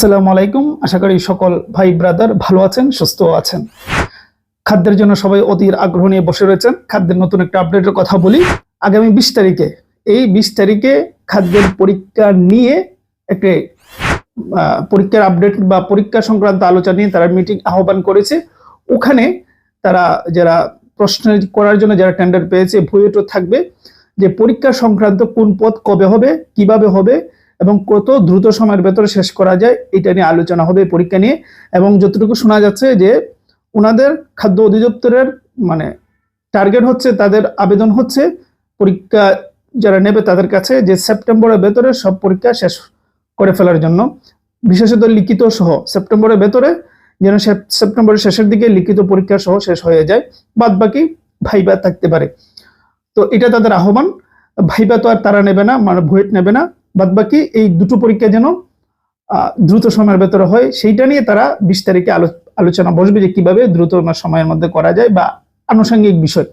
আসসালামু আলাইকুম। আশা করি সকল ভাই ব্রাদার ভালো আছেন সুস্থ আছেন। খাদ্যের জন্য সবাই অধীর আগ্রহ নিয়ে বসে রয়েছেন। খাদ্যের নতুন একটা আপডেটের কথা বলি। আগামী বিশ তারিখে, এই বিশ তারিখে খাদ্যের পরীক্ষা নিয়ে একটি পরীক্ষার আপডেট বা পরীক্ষা সংক্রান্ত আলোচনা নিয়ে তারা মিটিং আহ্বান করেছে। ওখানে তারা যারা প্রশ্ন করার জন্য যারা টেন্ডার পেয়েছে ভুয়েটো থাকবে যে পরীক্ষা সংক্রান্ত কোন পদ কবে হবে, কীভাবে হবে এবং কত দ্রুত সময়ের ভেতরে শেষ করা যায়, এটা নিয়ে আলোচনা হবে পরীক্ষা নিয়ে। এবং যতটুকু শোনা যাচ্ছে যে ওনাদের খাদ্য অধিদপ্তরের মানে টার্গেট হচ্ছে, তাদের আবেদন হচ্ছে, পরীক্ষা যারা নেবে তাদের কাছে যে সেপ্টেম্বরের ভেতরে সব পরীক্ষা শেষ করে ফেলার জন্য। বিশেষত লিখিত সহ, সেপ্টেম্বরের ভেতরে যেন সেপ- সেপ্টেম্বরের শেষের দিকে লিখিত পরীক্ষা সহ শেষ হয়ে যায় বাদ বাকি ভাইবা থাকতে পারে। তো এটা তাদের আহ্বান, ভাইবা তো আর তারা নেবে না মানে ভুয়েট নেবে না। বাদ বাকি এই দুটো পরীক্ষা যেন দ্রুত সময়ের ভেতরে হয়, সেইটা নিয়ে তারা বিশ তারিখে আলো- আলোচনা বসবে যে কীভাবে দ্রুত সময়ের মধ্যে করা যায় বা আনুষঙ্গিক বিষয়।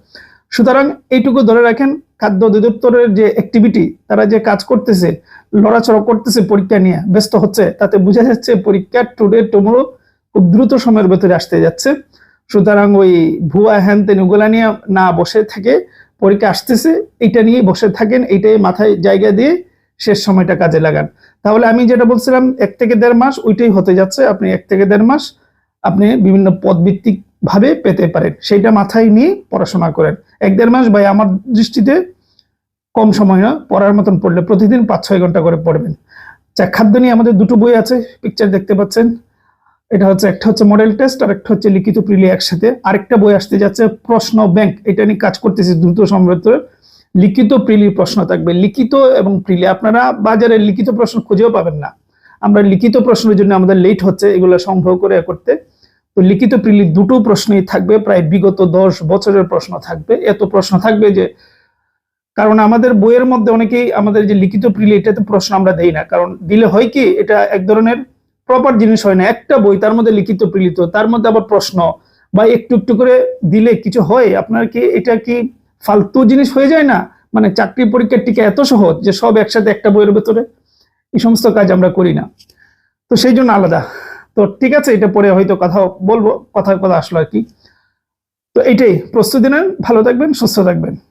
সুতরাং এইটুকু ধরে রাখেন, খাদ্য অধিদপ্তরের যে অ্যাক্টিভিটি তারা যে কাজ করতেছে, লড়াচড়া করতেছে পরীক্ষা নিয়ে, ব্যস্ত হচ্ছে, তাতে বোঝা যাচ্ছে পরীক্ষা টুডে টুমোরো খুব দ্রুত সময়ের ভেতরে আসতে যাচ্ছে। সুতরাং ওই ভুয়া হ্যান তেন নিয়ে না বসে থেকে, পরীক্ষা আসতেছে এটা নিয়ে বসে থাকেন, এইটাই মাথায় জায়গা দিয়ে শেষ সময়টা কাজে লাগান। তাহলে আমি যেটা বলছিলাম, এক থেকে দেড় মাস, ওইটাই হতে যাচ্ছে। আপনি এক থেকে দেড় মাস আপনি বিভিন্ন পদভিত্তিক ভাবে পেতে পারেন। সেইটা মাথায় নিয়ে পড়াশোনা করেন। এক দেড় মাস ভাই, আমার দৃষ্টিতে কম সময় না, পড়ার মতন পড়লে প্রতিদিন পাঁচ ছয় ঘণ্টা করে পড়বেন। যা খাদ্য নিয়ে আমাদের দুটো বই আছে পিকচার দেখতে পাচ্ছেন। এটা হচ্ছে, একটা হচ্ছে মডেল টেস্ট আর একটা হচ্ছে লিখিত প্রিলি একসাথে। আরেকটা বই আসতে যাচ্ছে প্রশ্ন ব্যাংক এটা নিয়ে কাজ করতেছি দ্রুত ভেতরে। লিখিত প্রিলি প্রশ্ন থাকবে। লিখিত এবং প্রিলি, আপনারা বাজারে লিখিত প্রশ্ন খুঁজেও পাবেন না। আমরা লিখিত প্রশ্নের জন্য আমাদের লেট হচ্ছে, এগুলো সংগ্রহ করে করতে। তো লিখিত প্রিলি দুটো প্রশ্নই থাকবে, প্রায় বিগত দশ বছরের প্রশ্ন থাকবে। এত প্রশ্ন থাকবে যে, কারণ আমাদের বইয়ের মধ্যে অনেকেই আমাদের যে লিখিত প্রিলি, এটাতে প্রশ্ন আমরা দেই না। কারণ দিলে হয় কি, এটা এক ধরনের প্রপার জিনিস হয় না। একটা বই, তার মধ্যে লিখিত প্রিলিত তার মধ্যে আবার প্রশ্ন বা একটু একটু করে দিলে কিছু হয়। আপনার কি, এটা কি ফালতু জিনিস হয়ে যায় না? মানে চাকরি পরীক্ষার টিকা এত সহজ যে সব একসাথে একটা বইয়ের ভেতরে? এই সমস্ত কাজ আমরা করি না। তো সেই জন্য আলাদা। তো ঠিক আছে, এটা পরে হয়তো কথা বলব কথা কথা আসলো আর কি। তো এটাই প্রস্তুতি নেন, ভালো থাকবেন, সুস্থ থাকবেন।